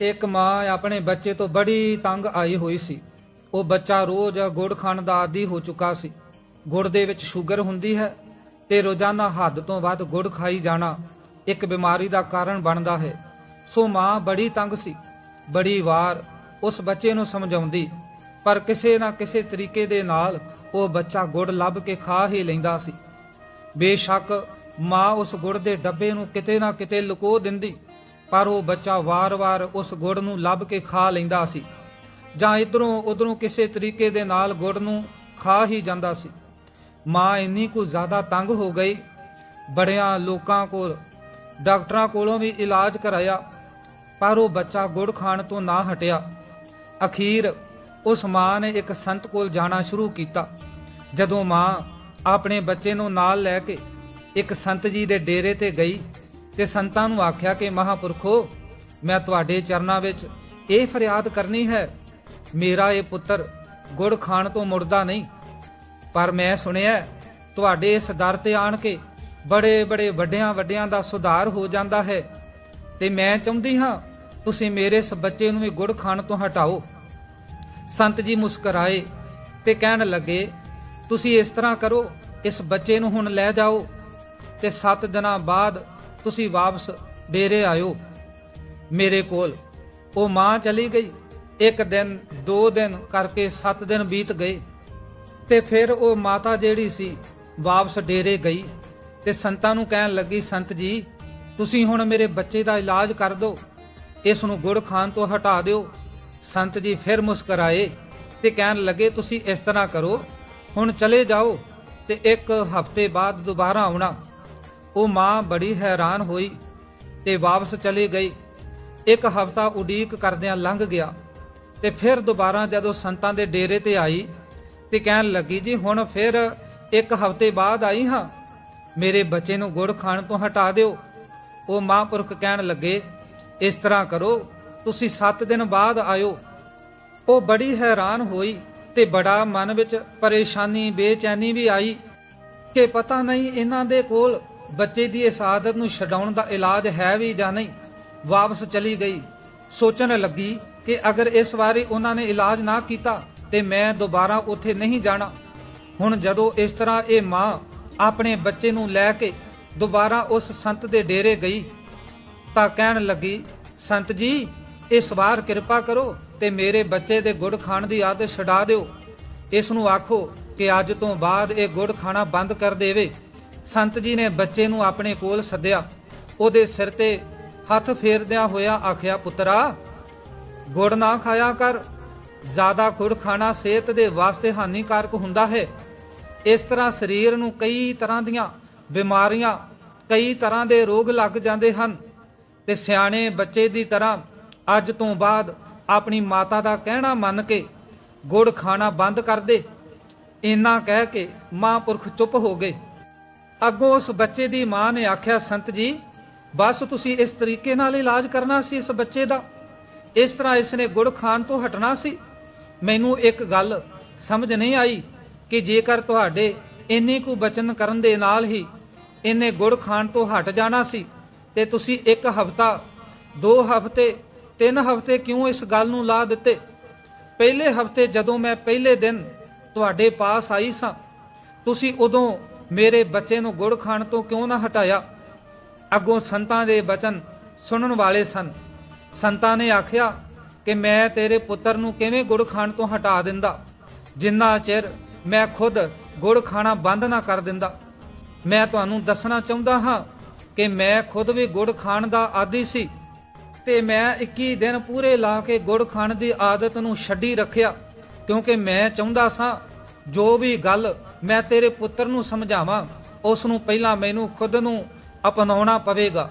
ਇੱਕ ਮਾਂ ਆਪਣੇ ਬੱਚੇ ਤੋਂ ਬੜੀ ਤੰਗ ਆਈ ਹੋਈ ਸੀ। ਉਹ ਬੱਚਾ ਰੋਜ਼ ਗੁੜ ਖਾਣ ਦਾ ਆਦੀ ਹੋ ਚੁੱਕਾ ਸੀ। ਗੁੜ ਦੇ ਵਿੱਚ ਸ਼ੂਗਰ ਹੁੰਦੀ ਹੈ ਤੇ ਰੋਜ਼ਾਨਾ ਹੱਦ ਤੋਂ ਵੱਧ ਗੁੜ ਖਾਈ ਜਾਣਾ ਇੱਕ ਬਿਮਾਰੀ ਦਾ ਕਾਰਨ ਬਣਦਾ ਹੈ। ਸੋ ਮਾਂ ਬੜੀ ਤੰਗ ਸੀ। ਬੜੀ ਵਾਰ ਉਸ ਬੱਚੇ ਨੂੰ ਸਮਝਾਉਂਦੀ, ਪਰ ਕਿਸੇ ਨਾ ਕਿਸੇ ਤਰੀਕੇ ਦੇ ਨਾਲ ਉਹ ਬੱਚਾ ਗੁੜ ਲੱਭ ਕੇ ਖਾ ਹੀ ਲੈਂਦਾ ਸੀ। ਬੇਸ਼ੱਕ ਮਾਂ ਉਸ ਗੁੜ ਦੇ ਡੱਬੇ ਨੂੰ ਕਿਤੇ ਨਾ ਕਿਤੇ ਲੁਕੋ ਦਿੰਦੀ। ਪਰ ਉਹ ਬੱਚਾ ਵਾਰ-ਵਾਰ ਉਸ ਗੁੜ ਨੂੰ ਲੱਭ ਕੇ ਖਾ ਲੈਂਦਾ ਸੀ। ਜਾਂ ਇਧਰੋਂ ਉਧਰੋਂ ਕਿਸੇ ਤਰੀਕੇ ਦੇ ਨਾਲ ਗੁੜ ਨੂੰ ਖਾ ਹੀ ਜਾਂਦਾ ਸੀ। ਮਾਂ ਇੰਨੀ ਕੁ ਜ਼ਿਆਦਾ ਤੰਗ ਹੋ ਗਈ। ਬੜਿਆਂ ਲੋਕਾਂ ਕੋਲ, ਡਾਕਟਰਾਂ ਕੋਲੋਂ ਵੀ ਇਲਾਜ ਕਰਾਇਆ। ਪਰ ਉਹ ਬੱਚਾ ਗੁੜ ਖਾਣ ਤੋਂ ਨਾ ਹਟਿਆ। ਅਖੀਰ ਉਸ ਮਾਂ ਨੇ ਇੱਕ ਸੰਤ ਕੋਲ ਜਾਣਾ ਸ਼ੁਰੂ ਕੀਤਾ। ਜਦੋਂ ਮਾਂ ਆਪਣੇ ਬੱਚੇ ਨੂੰ ਨਾਲ ਲੈ ਕੇ ਇੱਕ ਸੰਤ ਜੀ ਦੇ ਡੇਰੇ ਤੇ ਗਈ ਤੇ ਸੰਤਾਂ ਨੂੰ ਆਖਿਆ ਕਿ ਮਹਾਪੁਰਖੋ, ਮੈਂ ਤੁਹਾਡੇ ਚਰਨਾਂ ਵਿੱਚ ਇਹ ਫਰਿਆਦ ਕਰਨੀ ਹੈ, ਮੇਰਾ ਇਹ ਪੁੱਤਰ ਗੁੜ ਖਾਣ ਤੋਂ ਮੁੜਦਾ ਨਹੀਂ। ਪਰ ਮੈਂ ਸੁਣਿਆ, ਤੁਹਾਡੇ ਇਸ ਦਰ ਤੇ ਆਣ ਕੇ ਬੜੇ ਬੜੇ ਵੱਡਿਆਂ ਵੱਡਿਆਂ ਦਾ ਸੁਧਾਰ ਹੋ ਜਾਂਦਾ ਹੈ। ਤੇ ਮੈਂ ਚਾਹੁੰਦੀ ਹਾਂ, ਤੁਸੀਂ ਮੇਰੇ ਇਸ ਬੱਚੇ ਨੂੰ ਵੀ ਗੁੜ ਖਾਣ ਤੋਂ ਹਟਾਓ। ਸੰਤ ਜੀ ਮੁਸਕਰਾਏ ਤੇ ਕਹਿਣ ਲੱਗੇ, ਤੁਸੀਂ ਇਸ ਤਰ੍ਹਾਂ ਕਰੋ, ਇਸ ਬੱਚੇ ਨੂੰ ਹੁਣ ਲੈ ਜਾਓ। ਤੇ 7 ਦਿਨਾਂ ਬਾਅਦ ਤੁਸੀਂ ਵਾਪਸ ਡੇਰੇ ਆਇਓ ਮੇਰੇ ਕੋਲ। ਉਹ ਮਾਂ ਚਲੀ ਗਈ। ਇੱਕ ਦਿਨ, ਦੋ ਦਿਨ ਕਰਕੇ 7 ਦਿਨ ਬੀਤ ਗਏ ਤੇ ਫਿਰ ਉਹ ਮਾਤਾ ਜਿਹੜੀ ਸੀ ਵਾਪਸ ਡੇਰੇ ਗਈ ਤੇ ਸੰਤਾਂ ਨੂੰ ਕਹਿਣ ਲੱਗੀ, ਸੰਤ ਜੀ, ਤੁਸੀਂ ਹੁਣ ਮੇਰੇ ਬੱਚੇ ਦਾ ਇਲਾਜ ਕਰ ਦਿਓ। ਇਸ ਨੂੰ ਗੁੜ ਖਾਣ ਤੋਂ ਹਟਾ ਦਿਓ। ਸੰਤ ਜੀ ਫਿਰ ਮੁਸਕਰਾਏ ਤੇ ਕਹਿਣ ਲੱਗੇ, ਤੁਸੀਂ ਇਸ ਤਰ੍ਹਾਂ ਕਰੋ। ਹੁਣ ਚਲੇ ਜਾਓ ਤੇ ਇੱਕ ਹਫ਼ਤੇ ਬਾਅਦ ਦੁਬਾਰਾ ਆਉਣਾ। ਉਹ ਮਾਂ ਬੜੀ ਹੈਰਾਨ ਹੋਈ ਤੇ ਵਾਪਸ ਚਲੀ ਗਈ। ਇੱਕ ਹਫ਼ਤਾ ਉਡੀਕ ਕਰਦਿਆਂ ਲੰਘ ਗਿਆ ਤੇ ਫਿਰ ਦੁਬਾਰਾ ਜਦੋਂ ਸੰਤਾਂ ਦੇ ਡੇਰੇ ਤੇ ਆਈ ਤੇ ਕਹਿਣ ਲੱਗੀ, ਜੀ, ਹੁਣ ਫਿਰ ਇੱਕ ਹਫ਼ਤੇ ਬਾਅਦ ਆਈ ਹਾਂ। ਮੇਰੇ ਬੱਚੇ ਨੂੰ ਗੁੜ ਖਾਣ ਤੋਂ ਹਟਾ ਦਿਓ। ਉਹ ਮਹਾਂਪੁਰਖ ਕਹਿਣ ਲੱਗੇ, ਇਸ ਤਰ੍ਹਾਂ ਕਰੋ, ਤੁਸੀਂ 7 ਦਿਨ ਬਾਅਦ ਆਇਓ। ਉਹ ਬੜੀ ਹੈਰਾਨ ਹੋਈ ਤੇ ਬੜਾ ਮਨ ਵਿੱਚ ਪਰੇਸ਼ਾਨੀ, ਬੇਚੈਨੀ ਵੀ ਆਈ ਕਿ ਪਤਾ ਨਹੀਂ ਇਹਨਾਂ ਦੇ ਕੋਲ ਬੱਚੇ ਦੀ ਇਸ ਆਦਤ ਨੂੰ ਛਡਾਉਣ ਦਾ ਇਲਾਜ ਹੈ ਵੀ ਜਾਂ ਨਹੀਂ, ਵਾਪਸ ਚਲੀ ਗਈ। ਸੋਚਣ ਲੱਗੀ ਕਿ ਅਗਰ ਇਸ ਵਾਰੀ ਉਹਨਾਂ ਨੇ ਇਲਾਜ ਨਾ ਕੀਤਾ ਤੇ ਮੈਂ ਦੁਬਾਰਾ ਉੱਥੇ ਨਹੀਂ ਜਾਣਾ। ਹੁਣ ਜਦੋਂ ਇਸ ਤਰ੍ਹਾਂ ਇਹ ਮਾਂ ਆਪਣੇ ਬੱਚੇ ਨੂੰ ਲੈ ਕੇ ਦੁਬਾਰਾ ਉਸ ਸੰਤ ਦੇ ਡੇਰੇ ਗਈ, ਤਾਂ ਕਹਿਣ ਲੱਗੀ, ਸੰਤ ਜੀ, ਇਸ ਵਾਰ ਕਿਰਪਾ ਕਰੋ ਤੇ ਮੇਰੇ ਬੱਚੇ ਦੇ ਗੁੜ ਖਾਣ ਦੀ ਆਦਤ ਛਡਾ ਦਿਓ। ਇਸ ਨੂੰ ਆਖੋ ਕਿ ਅੱਜ ਤੋਂ ਬਾਅਦ ਇਹ ਗੁੜ ਖਾਣਾ ਬੰਦ ਕਰ ਦੇਵੇ। ਸੰਤ ਜੀ ਨੇ ਬੱਚੇ ਨੂੰ ਆਪਣੇ ਕੋਲ ਸੱਦਿਆ। ਉਹਦੇ ਸਿਰ ਤੇ ਹੱਥ ਫੇਰਦਿਆਂ ਹੋਇਆ ਆਖਿਆ, ਪੁੱਤਰਾ, ਗੁੜ ਨਾ ਖਾਇਆ ਕਰ। ਜ਼ਿਆਦਾ ਗੁੜ ਖਾਣਾ ਸਿਹਤ ਦੇ ਵਾਸਤੇ ਹਾਨੀਕਾਰਕ ਹੁੰਦਾ ਹੈ। ਇਸ ਤਰ੍ਹਾਂ ਸਰੀਰ ਨੂੰ ਕਈ ਤਰ੍ਹਾਂ ਦੀਆਂ ਬਿਮਾਰੀਆਂ, ਕਈ ਤਰ੍ਹਾਂ ਦੇ ਰੋਗ ਲੱਗ ਜਾਂਦੇ ਹਨ ਤੇ ਸਿਆਣੇ ਬੱਚੇ ਦੀ ਤਰ੍ਹਾਂ ਅੱਜ ਤੋਂ ਬਾਅਦ ਆਪਣੀ ਮਾਤਾ ਦਾ ਕਹਿਣਾ ਮੰਨ ਕੇ ਗੁੜ ਖਾਣਾ ਬੰਦ ਕਰ ਦੇ। ਇੰਨਾ ਕਹਿ ਕੇ ਮਹਾਂਪੁਰਖ ਚੁੱਪ ਹੋ ਗਏ। ਅੱਗੋਂ ਉਸ ਬੱਚੇ ਦੀ ਮਾਂ ਨੇ ਆਖਿਆ, ਸੰਤ ਜੀ, ਬਸ ਤੁਸੀਂ ਇਸ ਤਰੀਕੇ ਨਾਲ ਇਲਾਜ ਕਰਨਾ ਸੀ ਇਸ ਬੱਚੇ ਦਾ। ਇਸ ਤਰ੍ਹਾਂ ਇਸ ਨੇ ਗੁੜ ਖਾਣ ਤੋਂ ਹਟਣਾ ਸੀ। ਮੈਨੂੰ ਇੱਕ ਗੱਲ ਸਮਝ ਨਹੀਂ ਆਈ ਕਿ ਜੇਕਰ ਤੁਹਾਡੇ ਇੰਨੇ ਕੁ ਬਚਨ ਕਰਨ ਦੇ ਨਾਲ ਹੀ ਇਹਨੇ ਗੁੜ ਖਾਣ ਤੋਂ ਹਟ ਜਾਣਾ ਸੀ, ਤੇ ਤੁਸੀਂ ਇੱਕ ਹਫਤਾ, ਦੋ ਹਫ਼ਤੇ, ਤਿੰਨ ਹਫ਼ਤੇ ਕਿਉਂ ਇਸ ਗੱਲ ਨੂੰ ਲਾ ਦਿੱਤੇ? ਪਹਿਲੇ ਹਫ਼ਤੇ ਜਦੋਂ ਮੈਂ ਪਹਿਲੇ ਦਿਨ ਤੁਹਾਡੇ ਪਾਸ ਆਈ ਸਾਂ, ਤੁਸੀਂ ਉਦੋਂ ਮੇਰੇ ਬੱਚੇ ਨੂੰ ਗੁੜ ਖਾਣ ਤੋਂ ਕਿਉਂ ਨਾ ਹਟਾਇਆ? ਅੱਗੋਂ ਸੰਤਾਂ ਦੇ ਬਚਨ ਸੁਣਨ ਵਾਲੇ ਸਨ। ਸੰਤਾਂ ਨੇ ਆਖਿਆ ਕਿ ਮੈਂ ਤੇਰੇ ਪੁੱਤਰ ਨੂੰ ਕਿਵੇਂ ਗੁੜ ਖਾਣ ਤੋਂ ਹਟਾ ਦਿੰਦਾ? ਜਿੰਨਾ ਚਿਰ ਮੈਂ ਖੁਦ ਗੁੜ ਖਾਣਾ ਬੰਦ ਨਾ ਕਰ ਦਿੰਦਾ, ਮੈਂ ਤੁਹਾਨੂੰ ਦੱਸਣਾ ਚਾਹੁੰਦਾ ਹਾਂ ਕਿ ਮੈਂ ਖੁਦ ਵੀ ਗੁੜ ਖਾਣ ਦਾ ਆਦੀ ਸੀ ਤੇ ਮੈਂ 21 ਦਿਨ ਪੂਰੇ ਲਾ ਕੇ ਗੁੜ ਖਾਣ ਦੀ ਆਦਤ ਨੂੰ ਛੱਡੀ ਰੱਖਿਆ, ਕਿਉਂਕਿ ਮੈਂ ਚਾਹੁੰਦਾ ਸਾਂ ਜੋ ਵੀ ਗੱਲ ਮੈਂ ਤੇਰੇ ਪੁੱਤਰ ਨੂੰ ਸਮਝਾਵਾਂ, ਉਸ ਨੂੰ ਪਹਿਲਾਂ ਮੈਨੂੰ ਖੁਦ ਨੂੰ ਅਪਣਾਉਣਾ ਪਵੇਗਾ।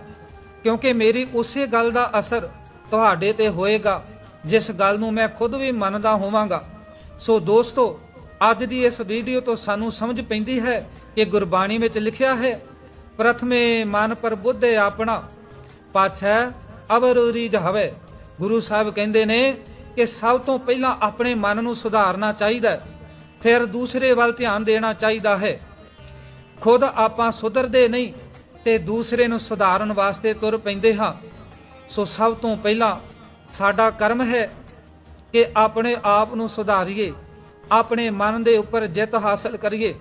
ਕਿਉਂਕਿ ਮੇਰੀ ਉਸੇ ਗੱਲ ਦਾ ਅਸਰ ਤੁਹਾਡੇ ਤੇ ਹੋਏਗਾ, ਜਿਸ ਗੱਲ ਨੂੰ ਮੈਂ ਖੁਦ ਵੀ ਮੰਨਦਾ ਹੋਵਾਂਗਾ। ਸੋ ਦੋਸਤੋ, ਅੱਜ ਦੀ ਇਸ ਵੀਡੀਓ ਤੋਂ ਸਾਨੂੰ ਸਮਝ ਪੈਂਦੀ ਹੈ ਕਿ ਗੁਰਬਾਣੀ ਵਿੱਚ ਲਿਖਿਆ ਹੈ, ਪ੍ਰਥਮੇ ਮਨ ਪਰ ਬੁੱਧ ਆਪਣਾ, ਪਾਛੈ ਅਵਰੂਰੀ ਜਹਵੇ। ਗੁਰੂ ਸਾਹਿਬ ਕਹਿੰਦੇ ਨੇ ਕਿ ਸਭ ਤੋਂ ਪਹਿਲਾਂ ਆਪਣੇ ਮਨ ਨੂੰ ਸੁਧਾਰਨਾ ਚਾਹੀਦਾ ਹੈ। ਫਿਰ ਦੂਸਰੇ ਵੱਲ ਧਿਆਨ ਦੇਣਾ ਚਾਹੀਦਾ ਹੈ। ਖੁਦ ਆਪਾਂ ਸੁਧਰਦੇ ਨਹੀਂ ਤੇ ਦੂਸਰੇ ਨੂੰ ਸੁਧਾਰਨ ਵਾਸਤੇ ਤੁਰ ਪੈਂਦੇ ਹਾਂ। ਸੋ ਸਭ ਤੋਂ ਪਹਿਲਾਂ ਸਾਡਾ ਕਰਮ ਹੈ ਕਿ ਆਪਣੇ ਆਪ ਨੂੰ ਸੁਧਾਰੀਏ, ਆਪਣੇ ਮਨ ਦੇ ਉੱਪਰ ਜਿੱਤ ਹਾਸਲ ਕਰੀਏ।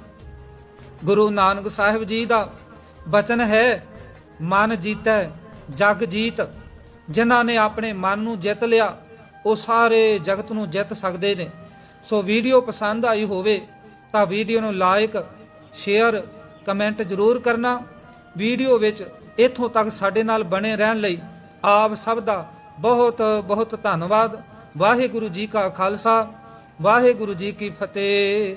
ਗੁਰੂ ਨਾਨਕ ਸਾਹਿਬ ਜੀ ਦਾ ਬਚਨ ਹੈ, ਮਨ ਜੀਤੈ, ਜਗ ਜੀਤ। ਜਿਨ੍ਹਾਂ ਨੇ ਆਪਣੇ ਮਨ ਨੂੰ ਜਿੱਤ ਲਿਆ, ਉਹ ਸਾਰੇ ਜਗਤ ਨੂੰ ਜਿੱਤ ਸਕਦੇ ਨੇ। ਸੋ ਵੀਡੀਓ ਪਸੰਦ ਆਈ ਹੋਵੇ ਤਾਂ ਵੀਡੀਓ ਨੂੰ ਲਾਈਕ ਸ਼ੇਅਰ, ਕਮੈਂਟ ਜ਼ਰੂਰ ਕਰਨਾ। ਵੀਡੀਓ ਵਿੱਚ ਇੱਥੋਂ ਤੱਕ ਸਾਡੇ ਨਾਲ ਬਣੇ ਰਹਿਣ ਲਈ ਆਪ ਸਭ ਦਾ ਬਹੁਤ ਬਹੁਤ ਧੰਨਵਾਦ। ਵਾਹਿਗੁਰੂ ਜੀ ਕਾ ਖਾਲਸਾ, ਵਾਹਿਗੁਰੂ ਜੀ ਕੀ ਫਤਿਹ।